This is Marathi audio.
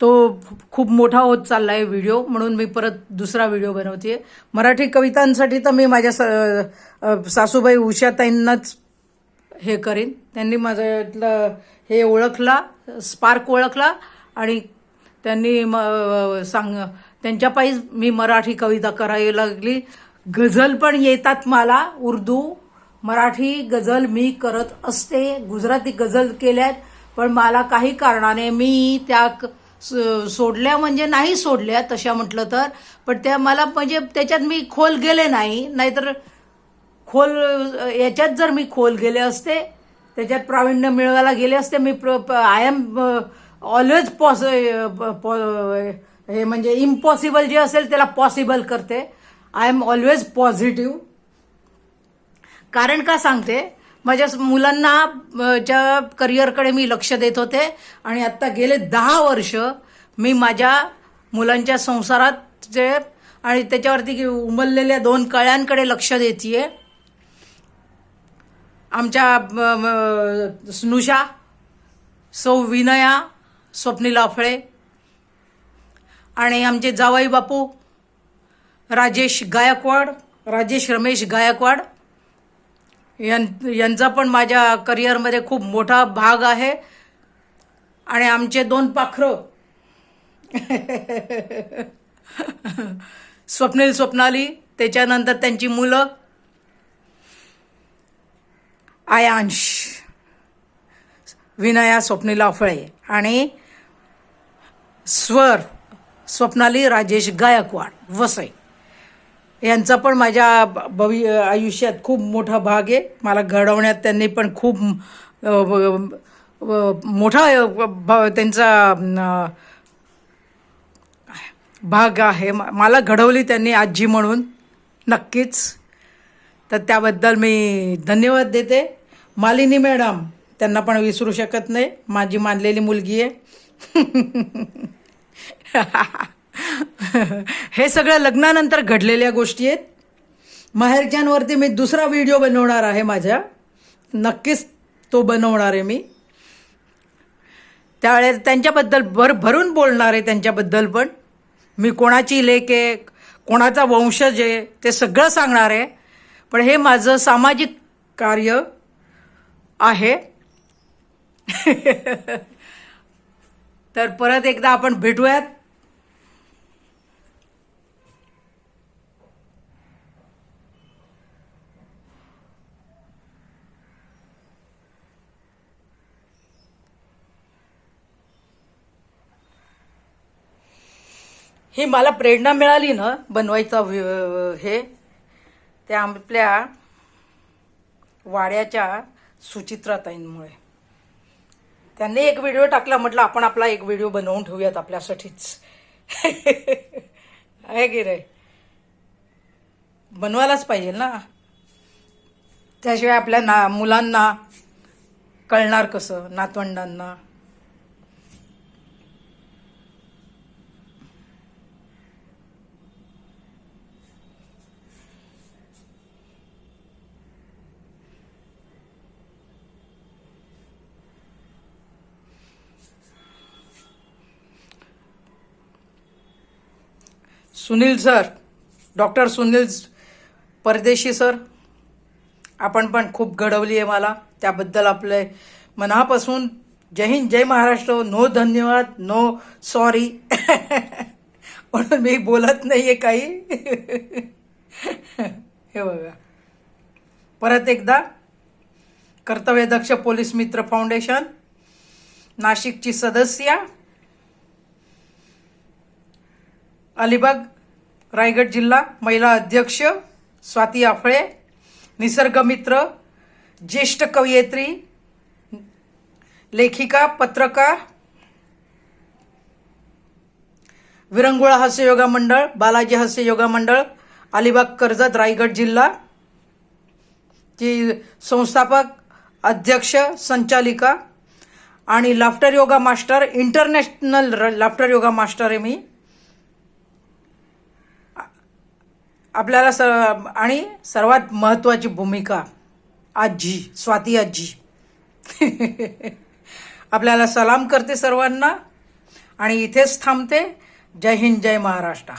तो खूप मोठा होत चालला आहे व्हिडिओ म्हणून मी परत दुसरा व्हिडिओ बनवते मराठी कवितांसाठी तर मी माझ्या स सासूबाई उषाताईंनाच हे करीन. त्यांनी माझं हे ओळखला स्पार्क ओळखला आणि त्यांनी म सांग त्यांच्या पायीच मी मराठी कविता करायला लागली. गझल पण येतात मला उर्दू. मराठी गझल मी करत असते. गुजराती गझल केल्यात पण मला काही कारणाने मी त्या क- सोडल्या म्हणजे नाही सोडल्या तशा म्हटलं तर. पण त्या मला म्हणजे त्याच्यात मी खोल गेले नाही. नाहीतर खोल याच्यात जर मी खोल गेले असते त्याच्यात प्रावीण्य मिळवायला गेले असते मी आय एम ऑलवेज पॉस हे म्हणजे इम्पॉसिबल जे असेल त्याला पॉसिबल करते. आय एम ऑलवेज पॉझिटिव्ह कारण का सांगते? माझ्या मुलांना ज्या च्या करिअरकडे मी लक्ष देत होते आणि आत्ता गेले दहा वर्ष मी माझ्या मुलांच्या संसारात जे आणि त्याच्यावरती उमललेल्या दोन कळ्यांकडे लक्ष देतीये. आमच्या स्नुषा सौ विनया स्वप्नील अफळे आणि आमचे जावाई बापू राजेश गायकवाड राजेश रमेश गायकवाड यां- यांचा पण माझ्या करिअरमध्ये खूप मोठा भाग आहे. आणि आमचे दोन पाखरं. स्वप्नील स्वप्नाली त्याच्यानंतर त्यांची मुलं. आयांश. विनया स्वप्नील फळे. आणि स्वर स्वप्नाली राजेश गायकवाड वसई. यांचा पण माझ्या भवि आयुष्यात खूप मोठा भाग आहे. मला घडवण्यात त्यांनी पण खूप मोठा त्यांचा भाग आहे. मला घडवली त्यांनी आजी म्हणून नक्कीच. तर त्याबद्दल मी धन्यवाद देते. मालिनी मॅडम त्यांना पण विसरू शकत नाही. माझी मानलेली मुलगी आहे. हे सगळं लग्नानंतर घडलेल्या गोष्टी आहेत. माहेरच्यांवरती मी दुसरा व्हिडिओ बनवणार आहे माझ्या. नक्कीच तो बनवणार आहे मी. त्यावेळेस त्यांच्याबद्दल भर भरून बोलणार आहे त्यांच्याबद्दल पण. मी कोणाची लेक आहे कोणाचा वंशज आहे ते सगळं सांगणार आहे. पण हे माझं सामाजिक कार्य आहे. तर परत एकदा आपण भेटूयात. ही मला प्रेरणा मिळाली ना बनवायचा हे त्या आपल्या वाड्याच्या सुचित्राताईंमुळे त्यांनी एक व्हिडिओ टाकला म्हटलं आपण आपला एक व्हिडिओ बनवून ठेवूयात आपल्यासाठीच. आहे की रे बनवायलाच पाहिजे ना. त्याशिवाय आपल्या ना मुलांना कळणार कसं नातवंडांना? Sunil sir doctor Sunil Pardeshi sir आपण पण खूप घडवली आहे मला. त्याबद्दल आपले मनापासून जय हिंद जय महाराष्ट्र. नो धन्यवाद नो सॉरी. म्हणून मी बोलत नाही आहे काही. हे बघा. परत एकदा कर्तव्यदक्ष पोलीस मित्र फाउंडेशन नाशिकची सदस्य अलिबाग रायगड जिल्हा महिला अध्यक्ष स्वाती आफळे निसर्गमित्र ज्येष्ठ कवयित्री लेखिका पत्रकार विरंगुळा हास्य योगा मंडळ बालाजी हास्य योगा मंडळ अलिबाग कर्जत रायगड जिल्हा ची संस्थापक अध्यक्ष संचालिका आणि laughter yoga master international laughter yoga master आहे मी. आपल्याला स आणि सर्वात महत्त्वाची भूमिका आजी स्वाती आजी. आपल्याला सलाम करते सर्वांना आणि इथेच थांबते. जय हिंद जय महाराष्ट्र.